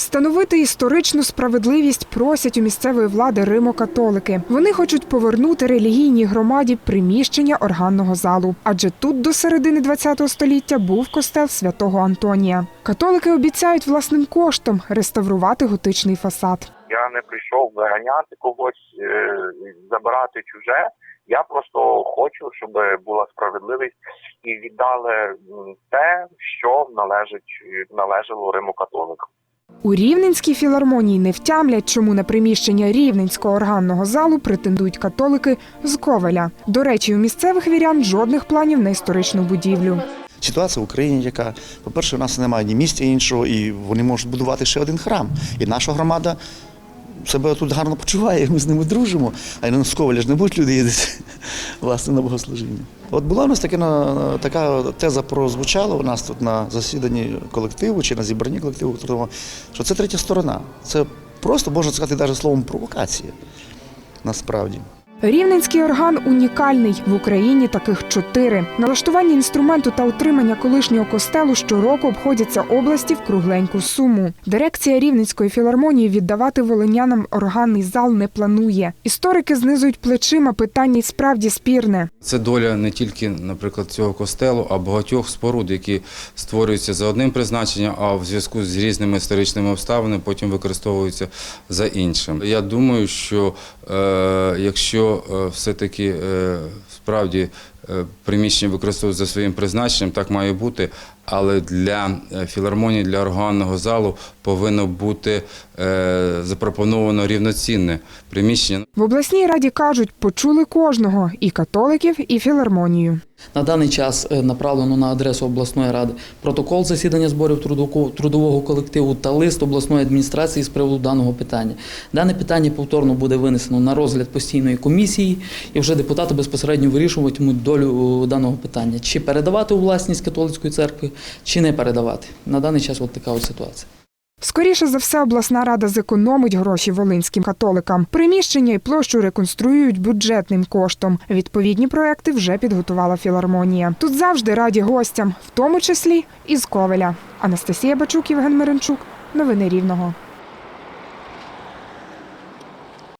Встановити історичну справедливість просять у місцевої влади Римо-католики. Вони хочуть повернути релігійній громаді приміщення органного залу, адже тут до середини ХХ століття був костел святого Антонія. Католики обіцяють власним коштом реставрувати готичний фасад. Я не прийшов виганяти когось, е, забирати чуже. Я просто хочу, щоб була справедливість і віддали те, що належить належало Риму католикам. У Рівненській філармонії не втямлять, чому на приміщення рівненського органного залу претендують католики з Ковеля. До речі, у місцевих вірян жодних планів на історичну будівлю. Ситуація в Україні, яка, по-перше, у нас немає ні місця іншого, і вони можуть будувати ще один храм. І наша громада себе тут гарно почуває, ми з ними дружимо. А й на Сковаля ж не будуть люди їздити власне на богослужіння. От була у нас така така теза прозвучала у нас тут на засіданні колективу чи на зібранні колективу, що це третя сторона. Це просто, можна сказати, навіть словом провокація. Насправді. Рівненський орган унікальний в Україні таких чотири. Налаштування інструменту та утримання колишнього костелу щороку обходяться області в кругленьку суму. Дирекція Рівненської філармонії віддавати волинянам органний зал не планує. Історики знизують плечима питання й справді спірне. Це доля не тільки, наприклад, цього костелу, а багатьох споруд, які створюються за одним призначенням, а в зв'язку з різними історичними обставинами потім використовуються за іншим. Я думаю, що е, якщо е, все-таки е, справді приміщення використовують за своїм призначенням, так має бути. Але для е, філармонії, для органного залу повинно бути е, запропоновано рівноцінне приміщення. В обласній раді кажуть, почули кожного і католиків, і філармонію. На даний час е, направлено на адресу обласної ради протокол засідання зборів трудового колективу та лист обласної адміністрації з приводу даного питання. Дане питання повторно буде винесено на розгляд постійної комісії, і вже депутати безпосередньо вирішуватимуть долю е, даного питання: чи передавати у власність католицької церкви, чи не передавати. На даний час от така от ситуація. Скоріше за все, обласна рада зекономить гроші волинським католикам. Приміщення і площу реконструюють бюджетним коштом. Відповідні проекти вже підготувала філармонія. Тут завжди раді гостям, в тому числі і з Ковеля. Анастасія Бачук, Євген Миренчук. Новини Рівного.